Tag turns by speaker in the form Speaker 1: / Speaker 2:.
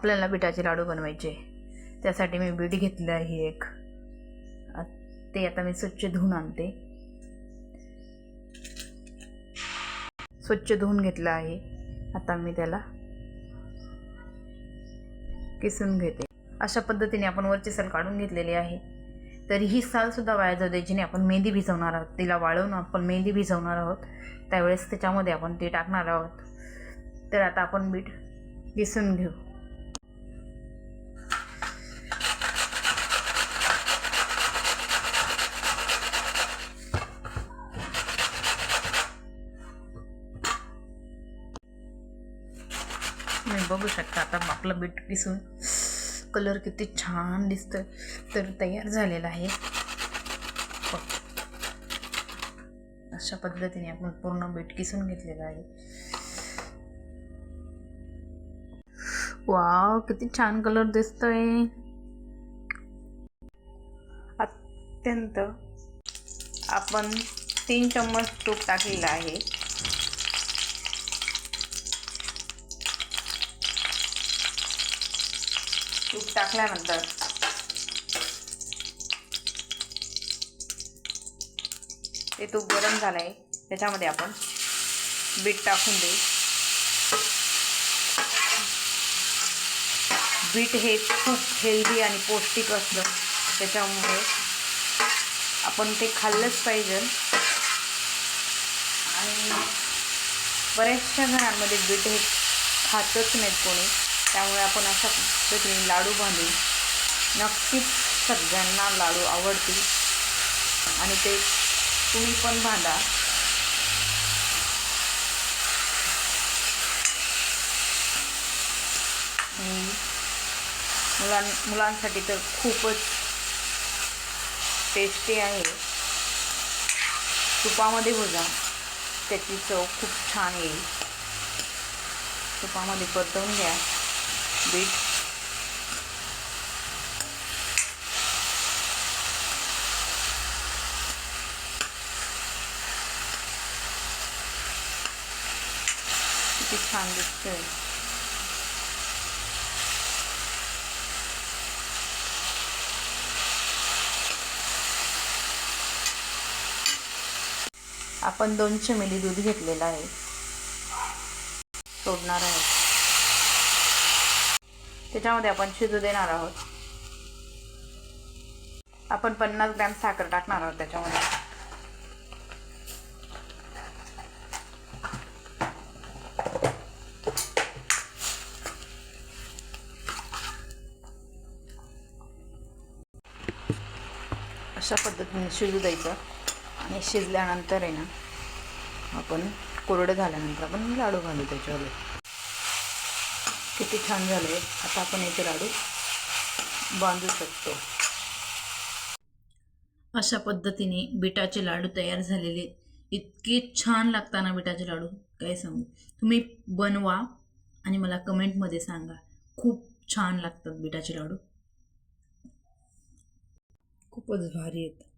Speaker 1: आपल्याला बिटाचे लाडू बनवायचे. त्यासाठी मी बीट घेतलं आहे एक. ते आता मी स्वच्छ धुवून आणते. स्वच्छ धुवून घेतलं आहे. आता मी त्याला किसून घेते. अशा पद्धतीने आपण वरची साल काढून घेतलेली आहे. तर ही सालसुद्धा वाया जाऊ द्यायची नाही. आपण मेहंदी भिजवणार आहोत. तिला वाळवून आपण मेहंदी भिजवणार आहोत. त्यावेळेस त्याच्यामध्ये आपण ते टाकणार आहोत. तर आता आपण बीट किसून घेऊ. तुम्ही बघू शकता आता आपलं बीट पिसून कलर किती छान दिसतोय. तर तयार झालेला आहे. बघ. अशा पद्धतीने आपण पूर्ण बीट किसून घेतलेलं आहे. वाव किती छान कलर दिसतोय. अत्यंत आपण तीन चम्मच तूप टाकलेलं आहे. तूप टाकल्यानंतर. ते तूप गरम झालं आहे त्याच्यामध्ये आपण बीट टाकून देऊ. बीट हे खूप हेल्दी आणि पौष्टिक असतं. त्याच्यामुळे आपण ते खाल्लंच पाहिजे. आणि बऱ्याचशा घरांमध्ये बीट हे खातच नाहीत कोणी. त्यामुळे आपण अशा पद्धतीने लाडू बांधू नक्कीच सगळ्यांना लाडू आवडतील. आणि ते तुम्ही पण बांधा. मुलां मुलांसाठी तर खूपच टेस्टी आहे. तुपामध्ये भजा. त्याची चव खूप छान येईल. तुपामध्ये परतवून घ्या. बीट किती छान दिसतंय आपण दोनशे मिली दूध घेतलेलं आहे. सोडणार आहे. त्याच्यामध्ये आपण शिजू देणार आहोत. आपण पन्नास ग्रॅम साखर टाकणार आहोत त्याच्यामध्ये. अशा पद्धतीने शिजू द्यायचं. आणि शिजल्यानंतर आहे ना आपण कोरडं झाल्यानंतर आपण लाडू घालू त्याच्यावर किती छान झाले. आता आपण याचे लाडू बांधू शकतो. अशा पद्धतीने बिटाचे लाडू तयार झालेले. इतके छान लागताना बिटाचे लाडू काय सांगू? तुम्ही बनवा आणि मला कमेंटमध्ये सांगा. खूप छान लागतात बिटाचे लाडू. खूपच भारी आहेत.